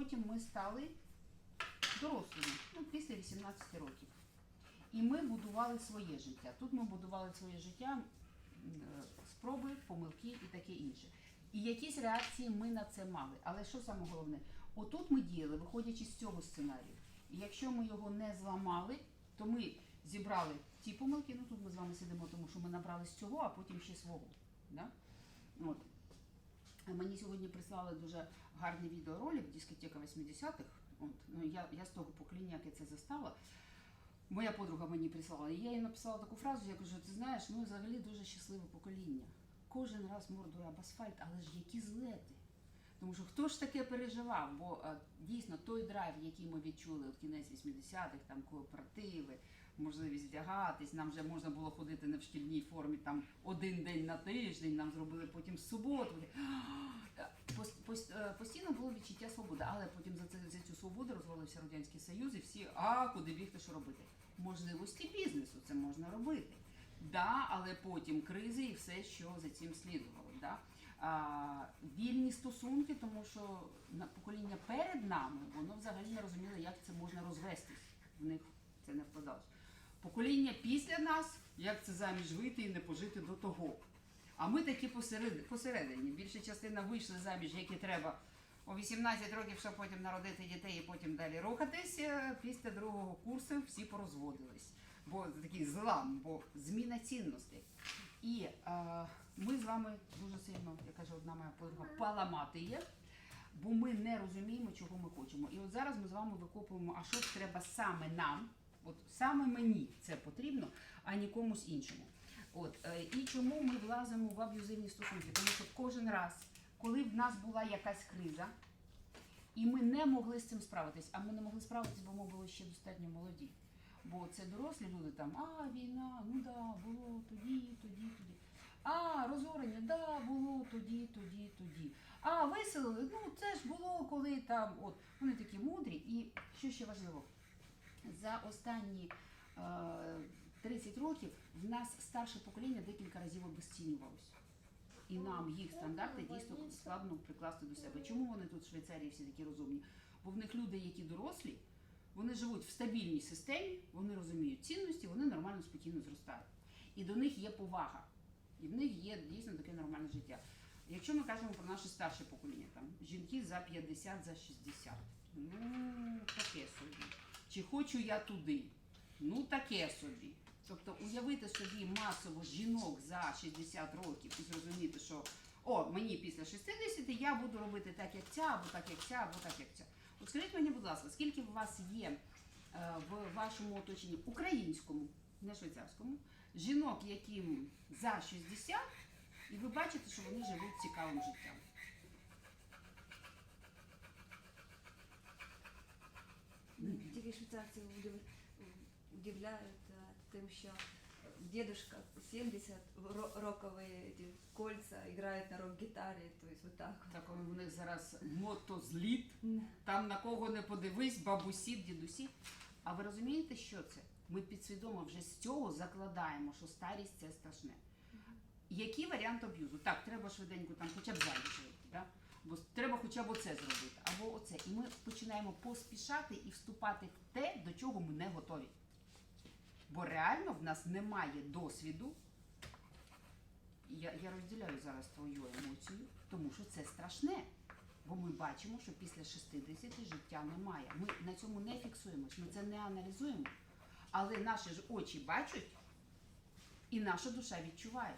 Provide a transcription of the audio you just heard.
потім ми стали дорослими, ну, після 18 років. І ми будували своє життя. Тут ми будували своє життя, е, спроби, помилки і таке інше. І якісь реакції ми на це мали. Але що саме головне? Отут ми діяли, виходячи з цього сценарію. І якщо ми його не зламали, то ми зібрали ті помилки. Ну тут ми з вами сидимо, тому що ми набрали з цього, а потім ще свого. Да? От. Мені сьогодні прислали дуже гарний відеоролик дискотека 80-х. От, ну, я, я з того покоління, яке це застала. Моя подруга мені прислала. І я їй написала таку фразу, я кажу, ти знаєш, ми взагалі дуже щасливе покоління. Кожен раз мордою об асфальт, але ж які злети. Тому що хто ж таке переживав? Бо дійсно той драйв, який ми відчули от кінець 80-х, там кооперативи, можливість вдягатись, нам вже можна було ходити не в шкільній формі там один день на тиждень, нам зробили потім суботу. Е, Постійно було відчуття свободи, але потім за, це, за цю свободу розвалився Радянський Союз і всі, а куди бігти, що робити? Можливості бізнесу це можна робити. Да, але потім кризи і все, що за цим слідувало. Да? А, вільні стосунки, тому що на покоління перед нами воно взагалі не розуміло, як це можна розвестись. В них це не вкладалось. Покоління після нас, як це заміж вийти і не пожити до того. А ми такі посередині. Більша частина вийшли заміж, які треба у 18 років, щоб потім народити дітей і потім далі рухатись. Е, Після другого курсу всі порозводились. Бо такий злам, бо зміна цінностей. І е, ми з вами дуже сильно, як каже одна моя подруга, паламати є, бо ми не розуміємо, чого ми хочемо. І от зараз ми з вами викопуємо, а що треба саме нам, саме мені це потрібно, а не комусь іншому. От е, і чому ми влазимо в аб'юзивні стосунки? Тому що кожен раз, коли в нас була якась криза, і ми не могли з цим справитись, а ми не могли справитись, бо ми були ще достатньо молоді. Бо це дорослі люди там, а війна, ну да, було тоді, тоді, тоді. А, розорення, да, було тоді, тоді, тоді. А, виселили, ну це ж було коли там. От вони такі мудрі. І що ще важливо, за останні е, 30 років в нас старше покоління декілька разів обезцінювалося. І нам їх стандарти дійсно складно прикласти до себе. Чому вони тут в Швейцарії всі такі розумні? Бо в них люди, які дорослі, вони живуть в стабільній системі, вони розуміють цінності, вони нормально, спокійно зростають. І до них є повага, і в них є дійсно таке нормальне життя. Якщо ми кажемо про наше старше покоління, там жінки за 50, за 60, ну таке собі. Чи хочу я туди? Ну таке собі. Тобто уявити собі масово жінок за 60 років і зрозуміти, що о, мені після 60 я буду робити так, як ця, або так, як ця, або так, як ця. От скажіть мені, будь ласка, скільки у вас є е, в вашому оточенні українському, не швейцарському, жінок, яким за 60, і ви бачите, що вони живуть цікавим життям? Тільки швейцарці удив- удивляють тим, що дедушка 70 ро- рокові ці кольца грають на рок-гітарі, тобто вот так. Так у них зараз мотозліт, там на кого не подивись, бабусі, дідусі. А ви розумієте, що це? Ми підсвідомо вже з цього закладаємо, що старість це страшне. Який варіант аб'юзу? Так, треба швиденько там хоча б заміж вийти, да? Бо треба хоча б оце зробити, або оце. І ми починаємо поспішати і вступати в те, до чого ми не готові. Бо реально в нас немає досвіду. Я, я розділяю зараз твою емоцію, тому що це страшне. Бо ми бачимо, що після 60 життя немає. Ми на цьому не фіксуємось, ми це не аналізуємо. Але наші ж очі бачать, і наша душа відчуває.